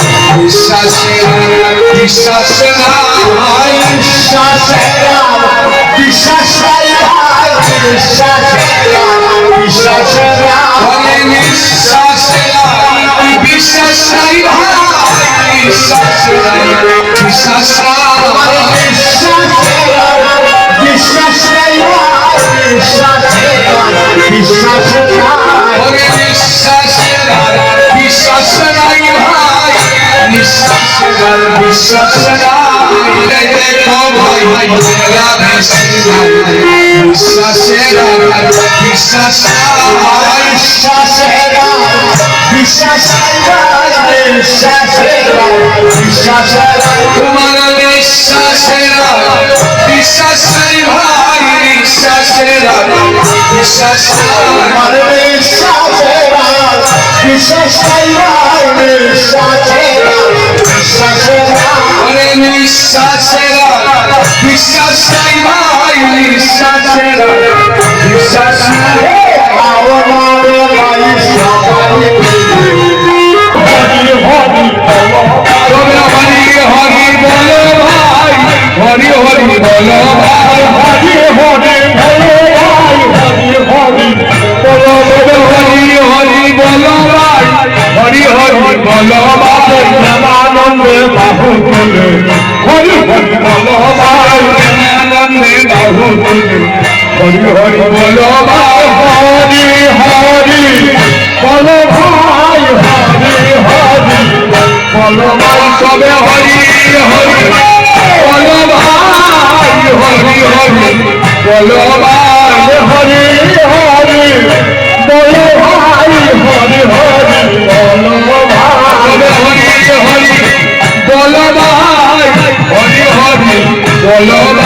বিশ্বাসে বিশ্বাস ঘরে নিঃশ্বাস নাই বিশ্বাস নাই ভাই বিশ্বাস নাই বিশ্বাস নাই বিশ্বাস নাই দেখো ভাই ভাই বেলা বেশি নয় বিশ্বাসে বিশ্বাস তোমার বিশ্বাসেরা বিশ্বাস ভাই বিশ্বাসেরা বিশ্বাস নিঃশ্বাসেরা বিশ্বাস নাই ভাই নিঃশ্বাসেরা বিশ্বাস নাই। তবে হরি হরি বলো ভাই হরি হরি বলো প্রেমানন্দে বাহু তুলে হরি হরি বলো ভাই হরি হরি বলো ভাই সবে হরি হরি বলো ভাই হরি হরি বলো ভাই হরি হরি বলো ভাই হরি হরি বলো ভাই হরি হরি বলো ভাই হরি হরি বলো